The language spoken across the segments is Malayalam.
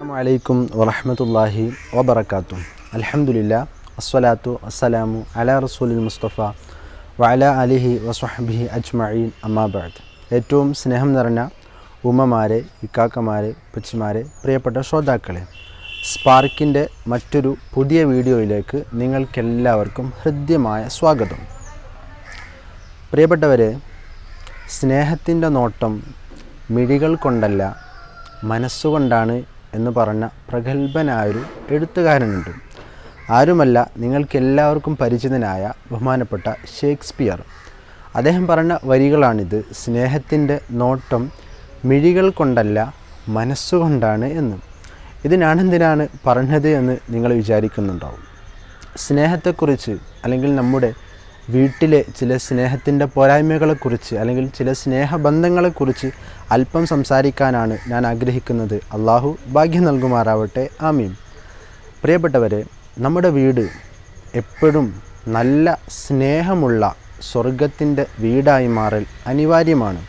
അലൈക്കും വറഹമത്തല്ലാഹി വബർക്കാത്തു അലഹമുല്ല അസ്വലാത്തു അസ്സലാമു അല റസൂലിൽ മുസ്തഫ വഅല അലിഹി വസ്വഹബിഹി അജ്മഈൻ. അമ്മാബാദ് ഏറ്റവും സ്നേഹം നിറഞ്ഞ ഉമ്മമാരെ ഇക്കാക്കമാരെ പച്ചിമാരെ പ്രിയപ്പെട്ട ശ്രോതാക്കളെ സ്പാർക്കിന്റെ മറ്റൊരു പുതിയ വീഡിയോയിലേക്ക് നിങ്ങൾക്കെല്ലാവർക്കും ഹൃദ്യമായ സ്വാഗതം. പ്രിയപ്പെട്ടവരെ സ്നേഹത്തിന്റെ നോട്ടം മിഴികൾ കൊണ്ടല്ല മനസ്സുകൊണ്ടാണ് എന്ന് പറഞ്ഞ പ്രഗത്ഭനായൊരു എഴുത്തുകാരനുണ്ട്. ആരുമല്ല നിങ്ങൾക്കെല്ലാവർക്കും പരിചിതനായ ബഹുമാനപ്പെട്ട ഷേക്സ്പിയർ. അദ്ദേഹം പറഞ്ഞ വരികളാണിത്. സ്നേഹത്തിന്റെ നോട്ടം മിഴികൾ കൊണ്ടല്ല മനസ്സുകൊണ്ടാണ് എന്ന്. ഇത് ഞാനെന്തിനാണ് പറഞ്ഞത് എന്ന് നിങ്ങൾ വിചാരിക്കുന്നുണ്ടാവും. സ്നേഹത്തെക്കുറിച്ച് അല്ലെങ്കിൽ നമ്മുടെ വീട്ടിലെ ചില സ്നേഹത്തിന്റെ പോരായ്മകളെക്കുറിച്ച് അല്ലെങ്കിൽ ചില സ്നേഹബന്ധങ്ങളെക്കുറിച്ച് അല്പം സംസാരിക്കാനാണ് ഞാൻ ആഗ്രഹിക്കുന്നത്. അള്ളാഹു ഭാഗ്യം നൽകുമാറാവട്ടെ. ആമീൻ. പ്രിയപ്പെട്ടവരെ നമ്മുടെ വീട് എപ്പോഴും നല്ല സ്നേഹമുള്ള സ്വർഗത്തിന്റെ വീടായി മാറൽ അനിവാര്യമാണ്.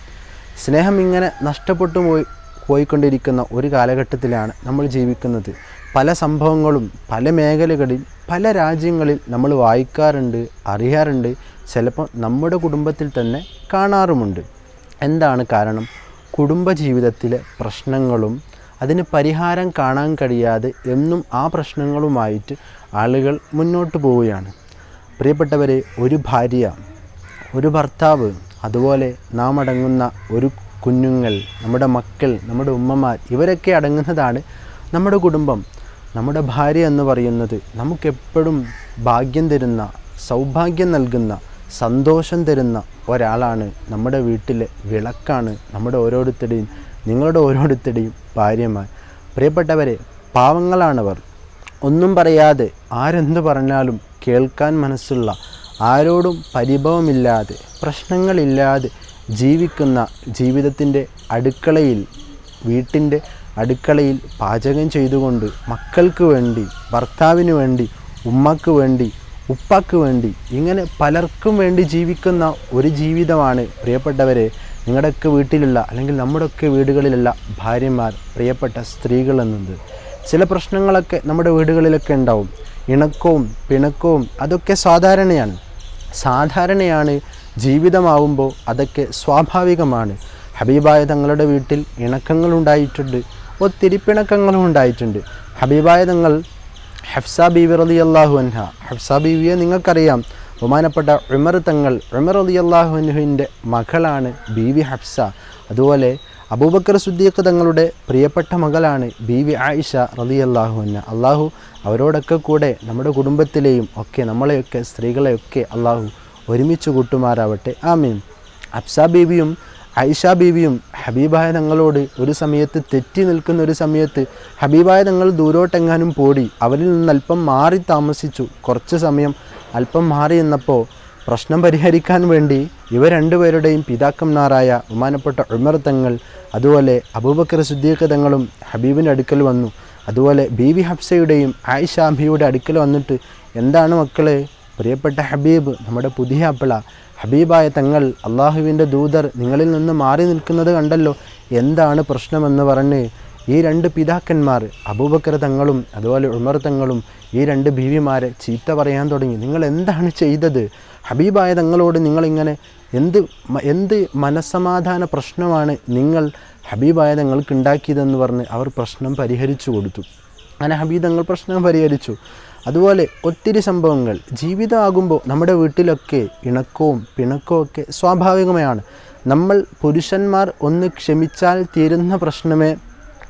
സ്നേഹം ഇങ്ങനെ നഷ്ടപ്പെട്ടു പോയി പോയിക്കൊണ്ടിരിക്കുന്ന ഒരു കാലഘട്ടത്തിലാണ് നമ്മൾ ജീവിക്കുന്നത്. പല സംഭവങ്ങളും പല മേഖലകളിൽ പല രാജ്യങ്ങളിൽ നമ്മൾ വായിക്കാറുണ്ട് അറിയാറുണ്ട്. ചിലപ്പോൾ നമ്മുടെ കുടുംബത്തിൽ തന്നെ കാണാറുമുണ്ട്. എന്താണ് കാരണം? കുടുംബജീവിതത്തിലെ പ്രശ്നങ്ങളും അതിന് പരിഹാരം കാണാൻ കഴിയാതെ എന്നും ആ പ്രശ്നങ്ങളുമായിട്ട് ആളുകൾ മുന്നോട്ട് പോവുകയാണ്. പ്രിയപ്പെട്ടവരെ ഒരു ഭാര്യ ഒരു ഭർത്താവ് അതുപോലെ നാം അടങ്ങുന്ന ഒരു കുഞ്ഞുങ്ങൾ നമ്മുടെ മക്കൾ നമ്മുടെ ഉമ്മമാർ ഇവരൊക്കെ അടങ്ങുന്നതാണ് നമ്മുടെ കുടുംബം. നമ്മുടെ ഭാര്യ എന്ന് പറയുന്നത് നമുക്കെപ്പോഴും ഭാഗ്യം തരുന്ന സൗഭാഗ്യം നൽകുന്ന സന്തോഷം തരുന്ന ഒരാളാണ് നമ്മുടെ വീട്ടിലെ വിളക്കാണ് നമ്മുടെ ഓരോരുത്തരുടെയും നിങ്ങളുടെ ഓരോരുത്തരുടെയും ഭാര്യമാർ. പ്രിയപ്പെട്ടവരെ പാവങ്ങളാണവർ. ഒന്നും പറയാതെ ആരെന്ത് പറഞ്ഞാലും കേൾക്കാൻ മനസ്സുള്ള ആരോടും പരിഭവമില്ലാതെ പ്രശ്നങ്ങളില്ലാതെ ജീവിക്കുന്ന ജീവിതത്തിന്റെ അടുക്കളയിൽ വീട്ടിന്റെ അടുക്കളയിൽ പാചകം ചെയ്തുകൊണ്ട് മക്കൾക്ക് വേണ്ടി ഭർത്താവിന് വേണ്ടി ഉമ്മക്ക് വേണ്ടി ഉപ്പാക്ക് വേണ്ടി ഇങ്ങനെ പലർക്കും വേണ്ടി ജീവിക്കുന്ന ഒരു ജീവിതമാണ് പ്രിയപ്പെട്ടവരെ നിങ്ങളുടെയൊക്കെ വീട്ടിലുള്ള അല്ലെങ്കിൽ നമ്മുടെയൊക്കെ വീടുകളിലുള്ള ഭാര്യമാർ പ്രിയപ്പെട്ട സ്ത്രീകൾ എന്നത്. ചില പ്രശ്നങ്ങളൊക്കെ നമ്മുടെ വീടുകളിലൊക്കെ ഉണ്ടാവും. ഇണക്കവും പിണക്കവും അതൊക്കെ സാധാരണയാണ്. സാധാരണയാണ് ജീവിതമാവുമ്പോൾ അതൊക്കെ സ്വാഭാവികമാണ്. ഹബീബായ തങ്ങളുടെ വീട്ടിൽ ഇണക്കങ്ങളുണ്ടായിട്ടുണ്ട്. ഒത്തിരി പിണക്കങ്ങളും ഉണ്ടായിട്ടുണ്ട്. ഹബീബായ തങ്ങൾ ഹഫ്സ ബീവി റലി അള്ളാഹു അൻഹ. ഹഫ്സ ബീവിയെ നിങ്ങൾക്കറിയാം. ബഹുമാനപ്പെട്ട ഉമർ തങ്ങൾ ഉമർ അലി അള്ളാഹു അൻഹുവിന്റെ മകളാണ് ബീവി ഹഫ്സ. അതുപോലെ അബൂബക്കർ സുദ്ദീഖ് തങ്ങളുടെ പ്രിയപ്പെട്ട മകളാണ് ബീവി ആയിഷ റലി അള്ളാഹു അന്ന അള്ളാഹു അവരോടൊക്കെ കൂടെ നമ്മുടെ കുടുംബത്തിലെയും ഒക്കെ നമ്മളെയൊക്കെ സ്ത്രീകളെയൊക്കെ അള്ളാഹു ഒരുമിച്ച് കൂട്ടുമാറാവട്ടെ. ആമീൻ. അഫ്സ ബീവിയും ഐഷ ബീവിയും ഹബീബായ തങ്ങളോട് ഒരു സമയത്ത് തെറ്റി നിൽക്കുന്ന ഒരു സമയത്ത് ഹബീബായ തങ്ങൾ ദൂരോട്ടെങ്ങാനും പോടി അവരിൽ നിന്ന് അല്പം മാറി താമസിച്ചു. കുറച്ച് സമയം അല്പം മാറി എന്നപ്പോൾ പ്രശ്നം പരിഹരിക്കാൻ വേണ്ടി ഇവ രണ്ടുപേരുടെയും പിതാക്കന്മാരായ ബഹുമാനപ്പെട്ട ഉമർ തങ്ങൾ അതുപോലെ അബൂബക്കർ സുദ്ദീഖ് തങ്ങളും ഹബീബിന്റെ അടുക്കൽ വന്നു. അതുപോലെ ബീവി ഹബ്സയുടെയും ആയിഷ അബിയുടെ അടുക്കൽ വന്നിട്ട് എന്താണ് മക്കളെ പ്രിയപ്പെട്ട ഹബീബ് നമ്മുടെ പുതിയ അപ്പിള. ഹബീബായ തങ്ങൾ അള്ളാഹുവിന്റെ ദൂതർ നിങ്ങളിൽ നിന്ന് മാറി നിൽക്കുന്നത് കണ്ടല്ലോ? എന്താണ് പ്രശ്നമെന്ന് പറഞ്ഞ് ഈ രണ്ട് പിതാക്കന്മാർ അബൂബക്കർ തങ്ങളും അതുപോലെ ഉമർ തങ്ങളും ഈ രണ്ട് ബീവിമാരെ ചീത്ത പറയാൻ തുടങ്ങി. നിങ്ങൾ എന്താണ് ചെയ്തത്? ഹബീബായ തങ്ങളോട് നിങ്ങളിങ്ങനെ എന്ത് എന്ത് മനസ്സമാധാന പ്രശ്നമാണ് നിങ്ങൾ ഹബീബായ തങ്ങൾക്ക് ഉണ്ടാക്കിയതെന്ന് പറഞ്ഞ് അവർ പ്രശ്നം പരിഹരിച്ചു കൊടുത്തു. അങ്ങനെ ഹബീബ് തങ്ങൾ പ്രശ്നം പരിഹരിച്ചു. അതുപോലെ ഒത്തിരി സംഭവങ്ങൾ ജീവിതമാകുമ്പോൾ നമ്മുടെ വീട്ടിലൊക്കെ ഇണക്കവും പിണക്കവും ഒക്കെ സ്വാഭാവികമായാണ്. നമ്മൾ പുരുഷന്മാർ ഒന്ന് ക്ഷമിച്ചാൽ തീരുന്ന പ്രശ്നമേ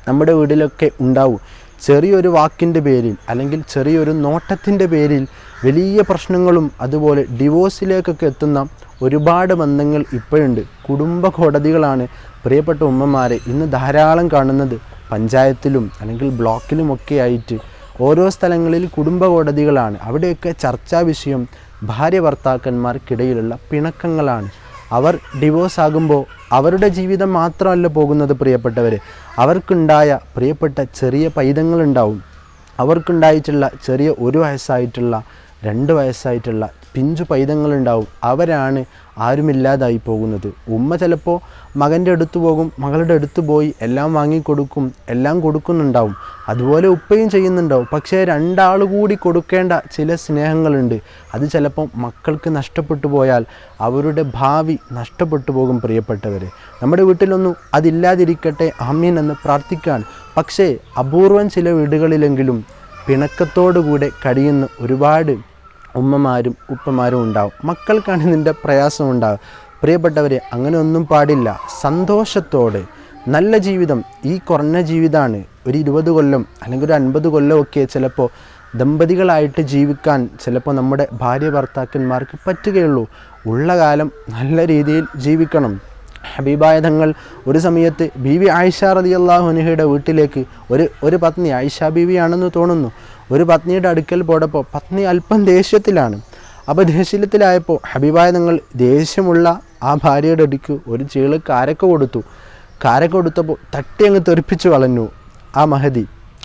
നമ്മുടെ വീട്ടിലൊക്കെ ഉണ്ടാവൂ. ചെറിയൊരു വാക്കിന്റെ പേരിൽ അല്ലെങ്കിൽ ചെറിയൊരു നോട്ടത്തിന്റെ പേരിൽ വലിയ പ്രശ്നങ്ങളും അതുപോലെ ഡിവോഴ്സിലേക്കൊക്കെ എത്തുന്ന ഒരുപാട് ബന്ധങ്ങൾ ഇപ്പോഴുണ്ട്. കുടുംബ കോടതികളാണ് പ്രിയപ്പെട്ട ഉമ്മമാരെ ഇന്ന് ധാരാളം കാണുന്നത്. പഞ്ചായത്തിലും അല്ലെങ്കിൽ ബ്ലോക്കിലുമൊക്കെ ആയിട്ട് ഓരോ സ്ഥലങ്ങളിൽ കുടുംബ കോടതികളാണ്. അവിടെയൊക്കെ ചർച്ചാ വിഷയം ഭാര്യ ഭർത്താക്കന്മാർക്കിടയിലുള്ള പിണക്കങ്ങളാണ്. അവർ ഡിവോഴ്സ് ആകുമ്പോൾ അവരുടെ ജീവിതം മാത്രമല്ല പോകുന്നത് പ്രിയപ്പെട്ടവർ അവർക്കുണ്ടായ പ്രിയപ്പെട്ട ചെറിയ പൈതങ്ങളുണ്ടാവും. അവർക്കുണ്ടായിട്ടുള്ള ചെറിയ ഒരു വയസ്സായിട്ടുള്ള രണ്ട് വയസ്സായിട്ടുള്ള പിഞ്ചു പൈതങ്ങളുണ്ടാവും. അവരാണ് ആരുമില്ലാതായി പോകുന്നത്. ഉമ്മ ചിലപ്പോൾ മകന്റെ അടുത്ത് പോകും മകളുടെ അടുത്ത് പോയി എല്ലാം വാങ്ങിക്കൊടുക്കും എല്ലാം കൊടുക്കുന്നുണ്ടാവും. അതുപോലെ ഉപ്പയും ചെയ്യുന്നുണ്ടാവും. പക്ഷേ രണ്ടാൾ കൂടി കൊടുക്കേണ്ട ചില സ്നേഹങ്ങളുണ്ട്. അത് ചിലപ്പം മക്കൾക്ക് നഷ്ടപ്പെട്ടു പോയാൽ അവരുടെ ഭാവി നഷ്ടപ്പെട്ടു പോകും പ്രിയപ്പെട്ടവർ നമ്മുടെ വീട്ടിലൊന്നും അതില്ലാതിരിക്കട്ടെ അമ്മീൻ എന്ന് പ്രാർത്ഥിക്കാൻ. പക്ഷേ അപൂർവം ചില വീടുകളിലെങ്കിലും പിണക്കത്തോടുകൂടെ കഴിയുന്ന ഒരുപാട് ഉമ്മമാരും ഉപ്പമാരും ഉണ്ടാവും. മക്കൾക്കാണ് ഇതിന്റെ പ്രയാസം ഉണ്ടാവുക. പ്രിയപ്പെട്ടവരെ അങ്ങനെ ഒന്നും പാടില്ല. സന്തോഷത്തോടെ നല്ല ജീവിതം ഈ കുറഞ്ഞ ജീവിതമാണ് ഒരു ഇരുപത് കൊല്ലം അല്ലെങ്കിൽ ഒരു അൻപത് കൊല്ലം ഒക്കെ ചിലപ്പോൾ ദമ്പതികളായിട്ട് ജീവിക്കാൻ ചിലപ്പോൾ നമ്മുടെ ഭാര്യ ഭർത്താക്കന്മാർക്ക് പറ്റുകയുള്ളൂ. ഉള്ള കാലം നല്ല രീതിയിൽ ജീവിക്കണം. ഹബീബായ തങ്ങൾ ഒരു സമയത്ത് ബീവി ആയിഷ റതി അള്ളാഹുനഹയുടെ വീട്ടിലേക്ക് ഒരു ഒരു പത്നി ആയിഷ ബീവിയാണെന്ന് തോന്നുന്നു. ഒരു പത്നിയുടെ അടുക്കൽ പോയപ്പോൾ പത്നി അല്പം ദേഷ്യത്തിലാണ്. അപ്പോൾ ദേഷ്യത്തിലായപ്പോൾ ഹബീബായ നിങ്ങൾ ദേഷ്യമുള്ള ആ ഭാര്യയുടെ അടുക്ക് ഒരു ചീൾ കാരക്ക കൊടുത്തു. കാരക്ക കൊടുത്തപ്പോൾ തട്ടി അങ്ങ് തെറിപ്പിച്ച് കളഞ്ഞു ആ മഹതി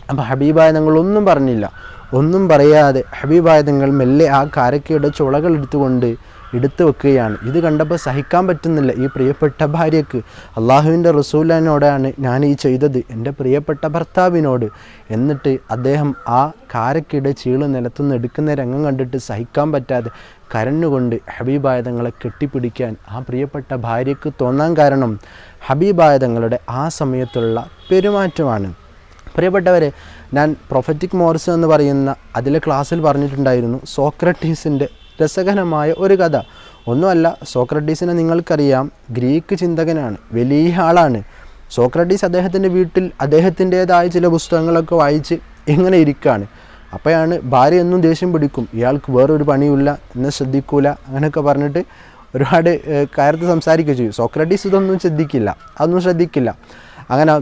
അപ്പോൾ ഹബീബായ നിങ്ങൾ ഒന്നും പറഞ്ഞില്ല. ഒന്നും പറയാതെ ഹബീബായ നിങ്ങൾ മെല്ലെ ആ കാരക്കയുടെ ചുളകൾ എടുത്തുകൊണ്ട് എടുത്തു വെക്കുകയാണ്. ഇത് കണ്ടപ്പോൾ സഹിക്കാൻ പറ്റുന്നില്ല. ഈ പ്രിയപ്പെട്ട ഭാര്യയ്ക്ക് അള്ളാഹുവിന്റെ റസൂലിനോടാണ് ഞാൻ ഈ ചെയ്തത് എന്റെ പ്രിയപ്പെട്ട ഭർത്താവിനോട്. എന്നിട്ട് അദ്ദേഹം ആ കാരക്കിടെ ചീൾ നിലത്തുനിന്ന് എടുക്കുന്ന രംഗം കണ്ടിട്ട് സഹിക്കാൻ പറ്റാതെ കരഞ്ഞുകൊണ്ട് ഹബീബായ തങ്ങളെ കെട്ടിപ്പിടിക്കാൻ ആ പ്രിയപ്പെട്ട ഭാര്യയ്ക്ക് തോന്നാൻ കാരണം ഹബീബായ തങ്ങളുടെ ആ സമയത്തുള്ള പെരുമാറ്റമാണ്. പ്രിയപ്പെട്ടവരെ ഞാൻ പ്രൊഫറ്റിക് മോറിസ് എന്ന് പറയുന്ന അതിലെ ക്ലാസ്സിൽ പറഞ്ഞിട്ടുണ്ടായിരുന്നു സോക്രട്ടീസിന്റെ രസകരമായ ഒരു കഥ. ഒന്നുമല്ല സോക്രട്ടീസിനെ നിങ്ങൾക്കറിയാം ഗ്രീക്ക് ചിന്തകനാണ് വലിയ ആളാണ്. സോക്രട്ടീസ് അദ്ദേഹത്തിന്റെ വീട്ടിൽ അദ്ദേഹത്തിന്റേതായ ചില പുസ്തകങ്ങളൊക്കെ വായിച്ച് ഇങ്ങനെ ഇരിക്കുകയാണ് അപ്പോഴാണ് ഭാര്യ എന്നും ദേഷ്യം പിടിക്കും. ഇയാൾക്ക് വേറൊരു പണിയില്ല എന്നെ ശ്രദ്ധിക്കൂല അങ്ങനെയൊക്കെ പറഞ്ഞിട്ട് ഒരുപാട് കാര്യത്തിൽ കാര്യത്ത് സംസാരിക്കുകയും ചെയ്യും. സോക്രട്ടീസ് ഇതൊന്നും ശ്രദ്ധിക്കില്ല അതൊന്നും ശ്രദ്ധിക്കില്ല. അങ്ങനെ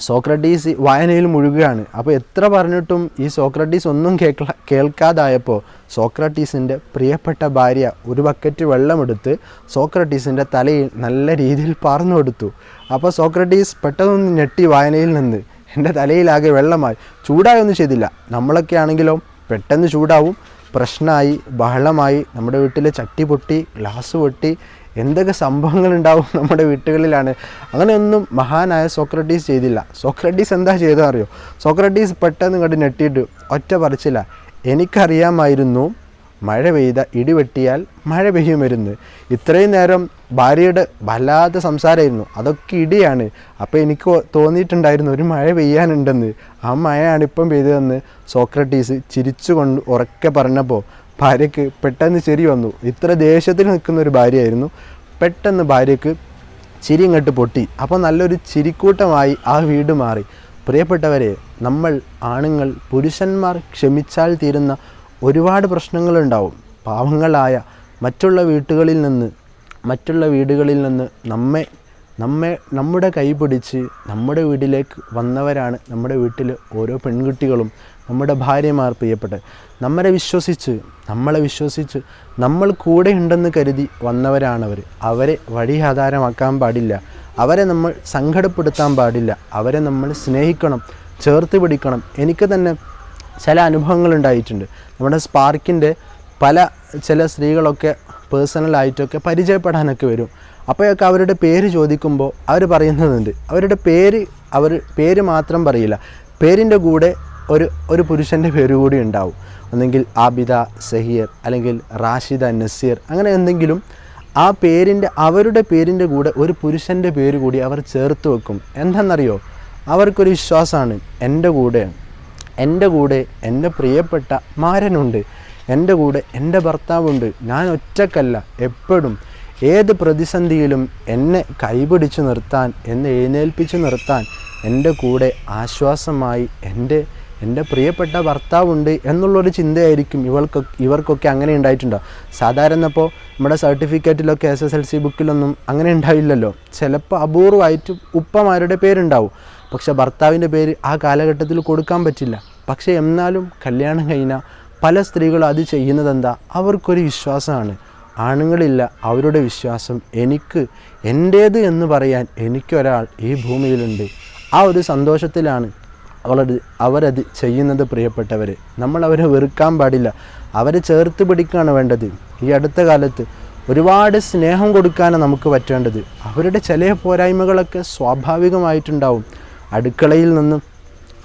സോക്രട്ടീസ് വായനയിൽ മുഴുകുകയാണ്. അപ്പോൾ എത്ര പറഞ്ഞിട്ടും ഈ സോക്രട്ടീസ് ഒന്നും കേൾക്ക കേൾക്കാതായപ്പോൾ സോക്രട്ടീസിന്റെ പ്രിയപ്പെട്ട ഭാര്യ ഒരു ബക്കറ്റ് വെള്ളമെടുത്ത് സോക്രട്ടീസിന്റെ തലയിൽ നല്ല രീതിയിൽ പറന്നു കൊടുത്തു. അപ്പോൾ സോക്രട്ടീസ് പെട്ടെന്ന് ഞെട്ടി വായനയിൽ നിന്ന്. എന്റെ തലയിലാകെ വെള്ളമായി. ചൂടായൊന്നും ചെയ്തില്ല. നമ്മളൊക്കെ ആണെങ്കിലോ പെട്ടെന്ന് ചൂടാവും. പ്രശ്നമായി ബഹളമായി. നമ്മുടെ വീട്ടിൽ ചട്ടി പൊട്ടി ഗ്ലാസ് പൊട്ടി എന്തൊക്കെ സംഭവങ്ങൾ ഉണ്ടാവും നമ്മുടെ വീട്ടുകളിലാണ്. അങ്ങനെയൊന്നും മഹാനായ സോക്രട്ടീസ് ചെയ്തില്ല. സോക്രട്ടീസ് എന്താ ചെയ്തോ അറിയോ സോക്രട്ടീസ് പെട്ടെന്ന് ഇങ്ങോട്ട് ഞെട്ടിയിട്ട് ഒറ്റ പറിച്ചില്ല എനിക്കറിയാമായിരുന്നു മഴ പെയ്ത ഇടിവെട്ടിയാൽ മഴ പെയ്യുമരുന്ന് ഇത്രയും നേരം ഭാര്യയുടെ വല്ലാത്ത സംസാരമായിരുന്നു. അതൊക്കെ ഇടിയാണ്. അപ്പോൾ എനിക്ക് തോന്നിയിട്ടുണ്ടായിരുന്നു ഒരു മഴ പെയ്യാനുണ്ടെന്ന്. ആ മഴയാണ് ഇപ്പം പെയ്തതെന്ന് സോക്രട്ടീസ് ചിരിച്ചുകൊണ്ട് ഉറക്കെ പറഞ്ഞപ്പോൾ ഭാര്യയ്ക്ക് പെട്ടെന്ന് ചിരി വന്നു. ഇത്ര ദേഷ്യത്തിൽ നിൽക്കുന്ന ഒരു ഭാര്യയായിരുന്നു. പെട്ടെന്ന് ഭാര്യയ്ക്ക് ചിരി ഇങ്ങോട്ട് പൊട്ടി. അപ്പോൾ നല്ലൊരു ചിരിക്കൂട്ടമായി ആ വീട് മാറി. പ്രിയപ്പെട്ടവരെ നമ്മൾ ആണുങ്ങൾ പുരുഷന്മാർ ക്ഷമിച്ചാൽ തീരുന്ന ഒരുപാട് പ്രശ്നങ്ങളുണ്ടാവും. പാവങ്ങളായ മറ്റുള്ള വീട്ടുകളിൽ നിന്ന് മറ്റുള്ള വീടുകളിൽ നിന്ന് നമ്മെ നമ്മെ നമ്മുടെ കൈ പിടിച്ച് നമ്മുടെ വീട്ടിലേക്ക് വന്നവരാണ് നമ്മുടെ വീട്ടിൽ ഓരോ പെൺകുട്ടികളും നമ്മുടെ ഭാര്യമാർ പ്രിയപ്പെട്ട് നമ്മളെ വിശ്വസിച്ച് നമ്മളെ വിശ്വസിച്ച് നമ്മൾ കൂടെ ഉണ്ടെന്ന് കരുതി വന്നവരാണവർ അവരെ വഴിയാധാരമാക്കാൻ പാടില്ല. അവരെ നമ്മൾ സങ്കടപ്പെടുത്താൻ പാടില്ല. അവരെ നമ്മൾ സ്നേഹിക്കണം ചേർത്ത് പിടിക്കണം. എനിക്ക് തന്നെ ചില അനുഭവങ്ങൾ ഉണ്ടായിട്ടുണ്ട്. നമ്മുടെ സ്പാർക്കിന്റെ പല ചില സ്ത്രീകളൊക്കെ പേഴ്സണലായിട്ടൊക്കെ പരിചയപ്പെടാനൊക്കെ വരും. അപ്പോഴൊക്കെ അവരുടെ പേര് ചോദിക്കുമ്പോൾ അവർ പറയുന്നതുണ്ട്. അവരുടെ പേര് അവർ പേര് മാത്രം പറയില്ല. പേരിന്റെ കൂടെ ഒരു ഒരു പുരുഷന്റെ പേര് കൂടി ഉണ്ടാവും. ഒന്നെങ്കിൽ ആബിദ സഹിയർ അല്ലെങ്കിൽ റാഷിദ നസീർ അങ്ങനെ എന്തെങ്കിലും ആ പേരിന്റെ അവരുടെ പേരിന്റെ കൂടെ ഒരു പുരുഷന്റെ പേര് കൂടി അവർ ചേർത്ത് വെക്കും. എന്തെന്നറിയോ അവർക്കൊരു വിശ്വാസമാണ്. എന്റെ കൂടെ എന്റെ കൂടെ എന്റെ പ്രിയപ്പെട്ട മാരനുണ്ട്. എന്റെ കൂടെ എന്റെ ഭർത്താവുണ്ട്. ഞാൻ ഒറ്റക്കല്ല. എപ്പോഴും ഏത് പ്രതിസന്ധിയിലും എന്നെ കൈപിടിച്ചു നിർത്താൻ എന്നെ എഴുന്നേൽപ്പിച്ചു നിർത്താൻ എന്റെ കൂടെ ആശ്വാസമായി എന്റെ എന്റെ പ്രിയപ്പെട്ട ഭർത്താവുണ്ട് എന്നുള്ളൊരു ചിന്തയായിരിക്കും ഇവൾക്ക് ഇവർക്കൊക്കെ അങ്ങനെ ഉണ്ടായിട്ടുണ്ടോ? സാധാരണ ഇപ്പോൾ നമ്മുടെ സർട്ടിഫിക്കറ്റിലൊക്കെ എസ് എസ് എൽ സി ബുക്കിലൊന്നും അങ്ങനെ ഉണ്ടാവില്ലല്ലോ. ചിലപ്പോൾ അപൂർവമായിട്ട് ഉപ്പമാരുടെ പേരുണ്ടാവും. പക്ഷേ ഭർത്താവിന്റെ പേര് ആ കാലഘട്ടത്തിൽ കൊടുക്കാൻ പറ്റില്ല. പക്ഷേ എന്നാലും കല്യാണം കഴിഞ്ഞാൽ പല സ്ത്രീകളും അത് ചെയ്യുന്നതെന്താ? അവർക്കൊരു വിശ്വാസമാണ്. ആണുങ്ങളില്ല. അവരുടെ വിശ്വാസം എനിക്ക് എന്റേത് എന്ന് പറയാൻ എനിക്കൊരാൾ ഈ ഭൂമിയിലുണ്ട്. ആ ഒരു സന്തോഷത്തിലാണ് അവരത് അവരത് ചെയ്യുന്നത് പ്രിയപ്പെട്ടവർ നമ്മൾ അവരെ വെറുക്കാൻ പാടില്ല. അവരെ ചേർത്ത് പിടിക്കുകയാണ് വേണ്ടത്. ഈ അടുത്ത കാലത്ത് ഒരുപാട് സ്നേഹം കൊടുക്കാനാണ് നമുക്ക് പറ്റേണ്ടത്. അവരുടെ ചില പോരായ്മകളൊക്കെ സ്വാഭാവികമായിട്ടുണ്ടാവും. അടുക്കളയിൽ നിന്നും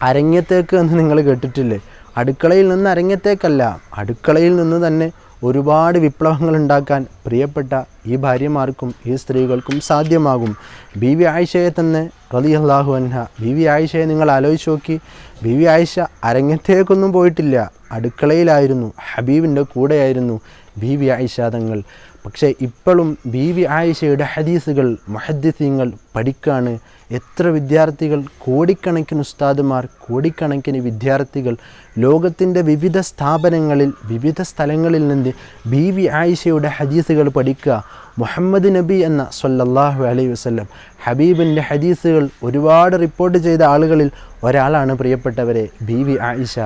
അരങ്ങത്തേക്ക് എന്ന് നിങ്ങൾ കേട്ടിട്ടില്ലേ? അടുക്കളയിൽ നിന്ന് അരങ്ങത്തേക്കല്ല അടുക്കളയിൽ നിന്ന് തന്നെ ഒരുപാട് വിപ്ലവങ്ങൾ ഉണ്ടാക്കാൻ പ്രിയപ്പെട്ട ഈ ഭാര്യമാർക്കും ഈ സ്ത്രീകൾക്കും സാധ്യമാകും. ബി വി ആയിഷയെ തന്നെ റതി അള്ളാഹു അൻഹ. ബി വി ആയിഷയെ നിങ്ങൾ ആലോചിച്ച് നോക്കി. ബി വി ആയിഷ അരങ്ങത്തേക്കൊന്നും പോയിട്ടില്ല. അടുക്കളയിലായിരുന്നു. ഹബീബിന്റെ കൂടെയായിരുന്നു ബി വി ആയിഷ തങ്ങൾ. പക്ഷേ ഇപ്പോഴും ബി വി ആയിഷയുടെ ഹദീസുകൾ മുഹദ്ദിസീങ്ങൾ പഠിക്കാണ്. എത്ര വിദ്യാർത്ഥികൾ കോടിക്കണക്കിന് ഉസ്താദുമാർ കോടിക്കണക്കിന് വിദ്യാർത്ഥികൾ ലോകത്തിന്റെ വിവിധ സ്ഥാപനങ്ങളിൽ വിവിധ സ്ഥലങ്ങളിൽ നിന്ന് ബി വി ആയിഷയുടെ ഹദീസുകൾ പഠിക്കുക. മുഹമ്മദ് നബി എന്ന സല്ലല്ലാഹു അലൈഹി വസല്ലം ഹബീബിന്റെ ഹദീസുകൾ ഒരുപാട് റിപ്പോർട്ട് ചെയ്ത ആളുകളിൽ ഒരാളാണ് പ്രിയപ്പെട്ടവരെ ബി വി ആയിഷ.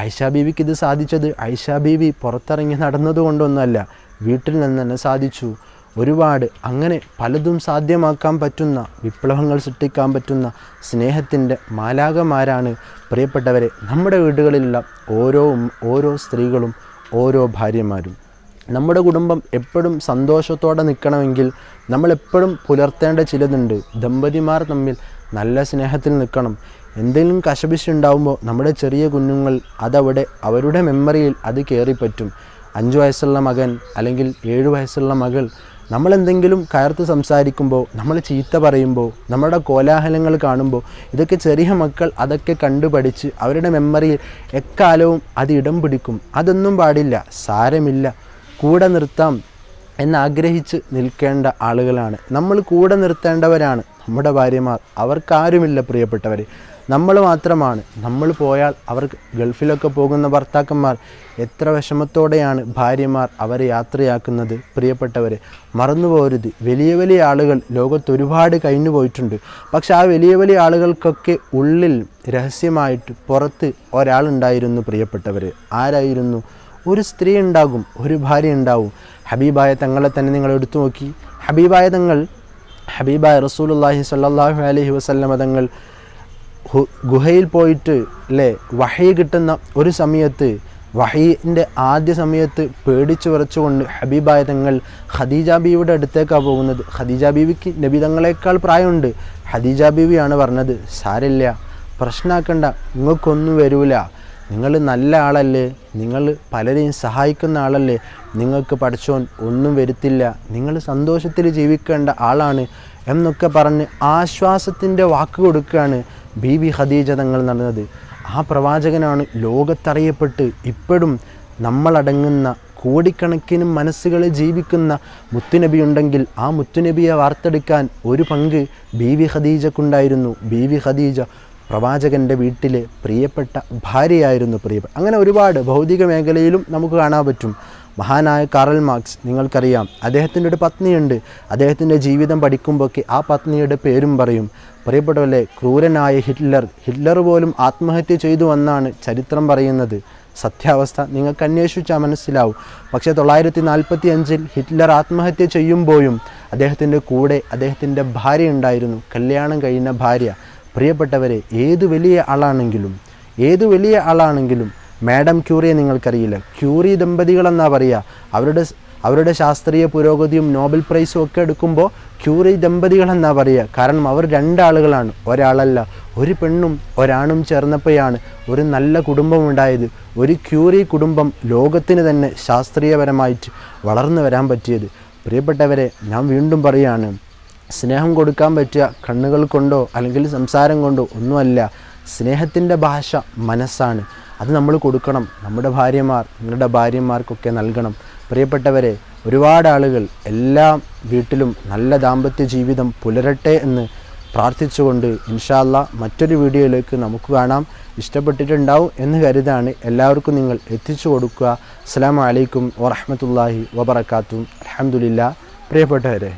ആയിഷ ബീവിക്ക് ഇത് സാധിച്ചത് ആയിഷ ബീവി പുറത്തിറങ്ങി നടന്നതുകൊണ്ടൊന്നുമല്ല. വീട്ടിൽ നിന്ന് തന്നെ സാധിച്ചു. ഒരുപാട് അങ്ങനെ പലതും സാധ്യമാക്കാൻ പറ്റുന്ന വിപ്ലവങ്ങൾ സൃഷ്ടിക്കാൻ പറ്റുന്ന സ്നേഹത്തിന്റെ മാലാകമാരാണ് പ്രിയപ്പെട്ടവരെ നമ്മുടെ വീടുകളിലുള്ള ഓരോ ഓരോ സ്ത്രീകളും ഓരോ ഭാര്യമാരും. നമ്മുടെ കുടുംബം എപ്പോഴും സന്തോഷത്തോടെ നിൽക്കണമെങ്കിൽ നമ്മളെപ്പോഴും പുലർത്തേണ്ട ചിലതുണ്ട്. ദമ്പതിമാർ തമ്മിൽ നല്ല സ്നേഹത്തിൽ നിൽക്കണം. എന്തെങ്കിലും കശപിശുണ്ടാവുമ്പോൾ നമ്മുടെ ചെറിയ കുഞ്ഞുങ്ങൾ അതവിടെ അവരുടെ മെമ്മറിയിൽ അത് കയറിപ്പറ്റും അഞ്ച് വയസ്സുള്ള മകൻ അല്ലെങ്കിൽ ഏഴ് വയസ്സുള്ള മകൾ നമ്മളെന്തെങ്കിലും കയർത്ത് സംസാരിക്കുമ്പോൾ നമ്മൾ ചീത്ത പറയുമ്പോൾ നമ്മുടെ കോലാഹലങ്ങൾ കാണുമ്പോൾ ഇതൊക്കെ ചെറിയ മക്കൾ അതൊക്കെ കണ്ടുപഠിച്ച് അവരുടെ മെമ്മറിയിൽ എക്കാലവും അത് ഇടം പിടിക്കും. അതൊന്നും പാടില്ല സാരമില്ല. കൂടെ നിർത്താം എന്നാഗ്രഹിച്ച് നിൽക്കേണ്ട ആളുകളാണ്. നമ്മൾ കൂടെ നിർത്തേണ്ടവരാണ് നമ്മുടെ ഭാര്യമാർ. അവർക്കാരുമില്ല പ്രിയപ്പെട്ടവർ നമ്മൾ മാത്രമാണ്. നമ്മൾ പോയാൽ അവർ ഗൾഫിലൊക്കെ പോകുന്ന ഭർത്താക്കന്മാർ എത്ര വിഷമത്തോടെയാണ് ഭാര്യമാർ അവരെ യാത്രയാക്കുന്നത്. പ്രിയപ്പെട്ടവരെ മറന്നു പോരുത്. വലിയ വലിയ ആളുകൾ ലോകത്ത് ഒരുപാട് കഴിഞ്ഞു പോയിട്ടുണ്ട്. പക്ഷെ ആ വലിയ വലിയ ആളുകൾക്കൊക്കെ ഉള്ളിൽ രഹസ്യമായിട്ട് പുറത്ത് ഒരാളുണ്ടായിരുന്നു പ്രിയപ്പെട്ടവർ ആരായിരുന്നു? ഒരു സ്ത്രീ ഉണ്ടാകും ഒരു ഭാര്യ ഉണ്ടാവും. ഹബീബായ തങ്ങളെ തന്നെ നിങ്ങൾ എടുത്തു നോക്കി. ഹബീബായ തങ്ങൾ ഹബീബായ റസൂലുള്ളാഹി സല്ലാഹു അലൈഹി വസല്ലമ തങ്ങൾ ഗുഹയിൽ പോയിട്ട് അല്ലേ വഹി കിട്ടുന്ന ഒരു സമയത്ത് വഹീന്റെ ആദ്യ സമയത്ത് പേടിച്ചു വിറച്ചുകൊണ്ട് ഹബീബായ തങ്ങൾ ഖദീജ ബീവിയുടെ അടുത്തേക്കാണ് പോകുന്നത്. ഖദീജ ബീവിക്ക് നബി തങ്ങളെക്കാൾ പ്രായമുണ്ട്. ഖദീജ ബീവിയാണ് പറഞ്ഞത് സാരില്ല പ്രശ്നമാക്കണ്ട നിങ്ങൾക്കൊന്നും വരൂല. നിങ്ങൾ നല്ല ആളല്ലേ നിങ്ങൾ പലരെയും സഹായിക്കുന്ന ആളല്ലേ. നിങ്ങൾക്ക് പഠിച്ചോൻ ഒന്നും വരുത്തില്ല. നിങ്ങൾ സന്തോഷത്തിൽ ജീവിക്കേണ്ട ആളാണ്. എന്നൊക്കെ പറഞ്ഞ് ആശ്വാസത്തിന്റെ വാക്ക് കൊടുക്കുകയാണ് ബി ബി ഖദീജ തങ്ങൾ നടന്നത്. ആ പ്രവാചകനാണ് ലോകത്തറിയപ്പെട്ട് ഇപ്പോഴും നമ്മളടങ്ങുന്ന കോടിക്കണക്കിന് മനസ്സുകൾ ജീവിക്കുന്ന മുത്തുനബി ഉണ്ടെങ്കിൽ ആ മുത്തുനബിയെ വാർത്തെടുക്കാൻ ഒരു പങ്ക് ബി വി ഖദീജക്കുണ്ടായിരുന്നു. ബി വി ഖദീജ പ്രവാചകന്റെ വീട്ടിലെ പ്രിയപ്പെട്ട ഭാര്യയായിരുന്നു പ്രിയപ്പെട്ട. അങ്ങനെ ഒരുപാട് ഭൗതിക മേഖലയിലും നമുക്ക് കാണാൻ പറ്റും. മഹാനായ കാറൽ മാർക്സ് നിങ്ങൾക്കറിയാം അദ്ദേഹത്തിന്റെ ഒരു പത്നിയുണ്ട്. അദ്ദേഹത്തിന്റെ ജീവിതം പഠിക്കുമ്പോഴൊക്കെ ആ പത്നിയുടെ പേരും പറയും പ്രിയപ്പെട്ടവല്ലേ ക്രൂരനായ ഹിറ്റ്ലർ ഹിറ്റ്ലർ പോലും ആത്മഹത്യ ചെയ്തു എന്നാണ് ചരിത്രം പറയുന്നത്. സത്യാവസ്ഥ നിങ്ങൾക്ക് അന്വേഷിച്ചാൽ മനസ്സിലാവും. പക്ഷേ തൊള്ളായിരത്തി നാൽപ്പത്തി അഞ്ചിൽ ഹിറ്റ്ലർ ആത്മഹത്യ ചെയ്യുമ്പോഴും അദ്ദേഹത്തിന്റെ കൂടെ അദ്ദേഹത്തിന്റെ ഭാര്യ ഉണ്ടായിരുന്നു. കല്യാണം കഴിഞ്ഞ ഭാര്യ. പ്രിയപ്പെട്ടവരെ ഏത് വലിയ ആളാണെങ്കിലും ഏത് വലിയ ആളാണെങ്കിലും മാഡം ക്യൂറിയെ നിങ്ങൾക്കറിയില്ല. ക്യൂറി ദമ്പതികളെന്നാ പറയുക അവരുടെ അവരുടെ ശാസ്ത്രീയ പുരോഗതിയും നോബൽ പ്രൈസും ഒക്കെ എടുക്കുമ്പോൾ ക്യൂറി ദമ്പതികളെന്നാ പറയുക കാരണം അവർ രണ്ടാളുകളാണ്. ഒരാളല്ല. ഒരു പെണ്ണും ഒരാണും ചേർന്നപ്പോഴാണ് ഒരു നല്ല കുടുംബം ഉണ്ടായത് ഒരു ക്യൂറി കുടുംബം ലോകത്തിന് തന്നെ ശാസ്ത്രീയപരമായിട്ട് വളർന്നു വരാൻ പറ്റിയത്. പ്രിയപ്പെട്ടവരെ ഞാൻ വീണ്ടും പറയുകയാണ് സ്നേഹം കൊടുക്കാൻ പറ്റിയ കണ്ണുകൾ കൊണ്ടോ അല്ലെങ്കിൽ സംസാരം കൊണ്ടോ ഒന്നുമല്ല. സ്നേഹത്തിന്റെ ഭാഷ മനസ്സാണ്. അത് നമ്മൾ കൊടുക്കണം. നമ്മുടെ ഭാര്യമാർ നിങ്ങളുടെ ഭാര്യമാർക്കൊക്കെ നൽകണം. പ്രിയപ്പെട്ടവരെ ഒരുപാട് ആളുകൾ എല്ലാ വീട്ടിലും നല്ല ദാമ്പത്യ ജീവിതം പുലരട്ടെ എന്ന് പ്രാർത്ഥിച്ചുകൊണ്ട് ഇൻഷാല്ല മറ്റൊരു വീഡിയോയിലേക്ക് നമുക്ക് കാണാം. ഇഷ്ടപ്പെട്ടിട്ടുണ്ടാവും എന്ന് കരുതാണ് എല്ലാവർക്കും നിങ്ങൾ എത്തിച്ചു കൊടുക്കുക. അസ്സാം വലൈക്കും വറഹമത്തല്ലാഹി വബർക്കാത്തും അലഹമുല്ല പ്രിയപ്പെട്ടവരെ